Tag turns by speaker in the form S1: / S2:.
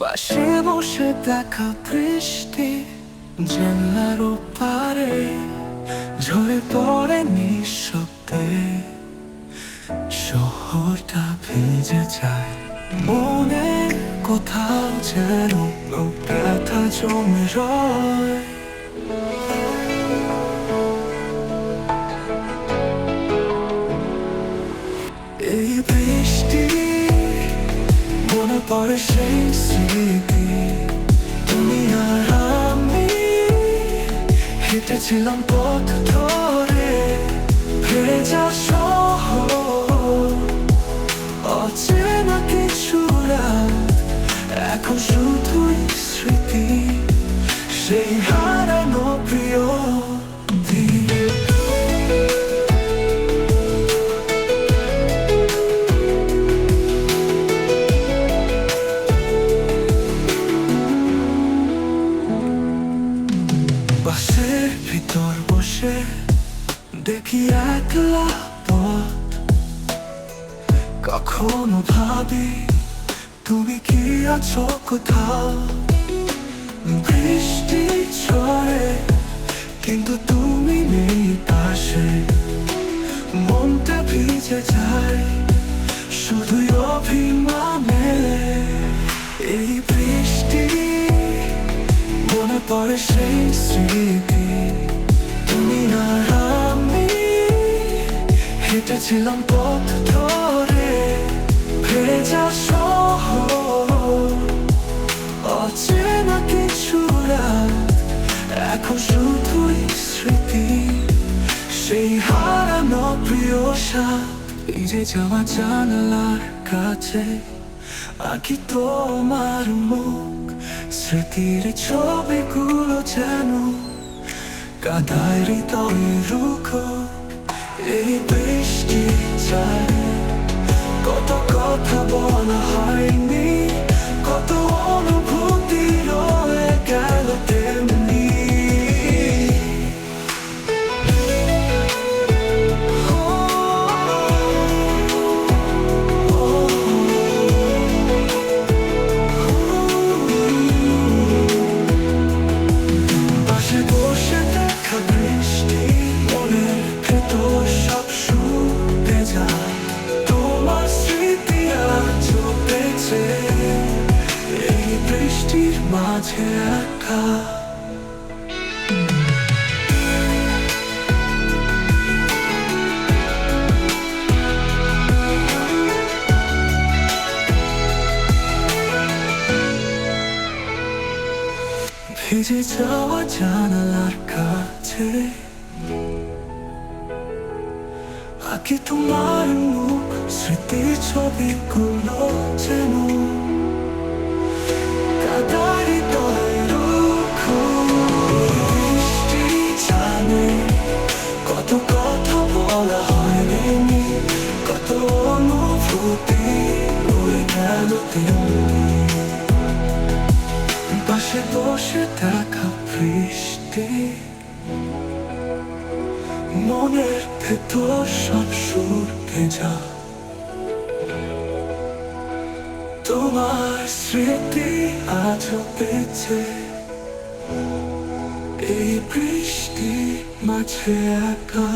S1: বাসে বসে দেখা বৃষ্টি জানলার ওপারে ঝরে পড়ে নিঃশব্দে। শহরটা ভেজে যায়, মনে কোথাও যেন ব্যথা জমে রয়। পড়ে সেই স্মৃতি তুমি আর আমি হেঁটেছিলাম পথ ধরে ভেজা সহ অচেনা কিছু রাত এখন শুধুই স্মৃতি সেই দেখি একলা পথ। কখনো ভাবি তুমি কি আছো কোথাও? বৃষ্টি ঝরে, কিন্তু তুমি নেই পাশে। মনটা ভিজে যায়, শুধুই অভিমানে। এই বৃষ্টি মনে পড়ে সেই স্মৃতি। হেঁটেছিলাম পথ ধরে ভেজা শহর। অচেনা কিছু এখন শুধুই স্মৃতি। সেই হারানো এই যে যাওয়া জানালার কাছে, আঁকি তোমার মুখ। স্মৃতির ছবিগুলো যেন কাদায় হৃদয়ে রুখো। এই বৃষ্টি চায় কত কথা বলা হয়নি। মাঝে একা ভিজে যাওয়া জানালার কাছে আঁকি তোমার মুখ স্মৃতির ছবিগুলো যেন কাদার হৃদয়ে রুখো। বৃষ্টি জানে কত কথা বলা হয়নি কত অনুভূতি রয়ে গেল তেমনি পাশে বসে দেখা বৃষ্টি মনের ভেতর সব সুর ভেজা তোমার স্মৃতি আজও পেছে এই বৃষ্টি মাঝে একা।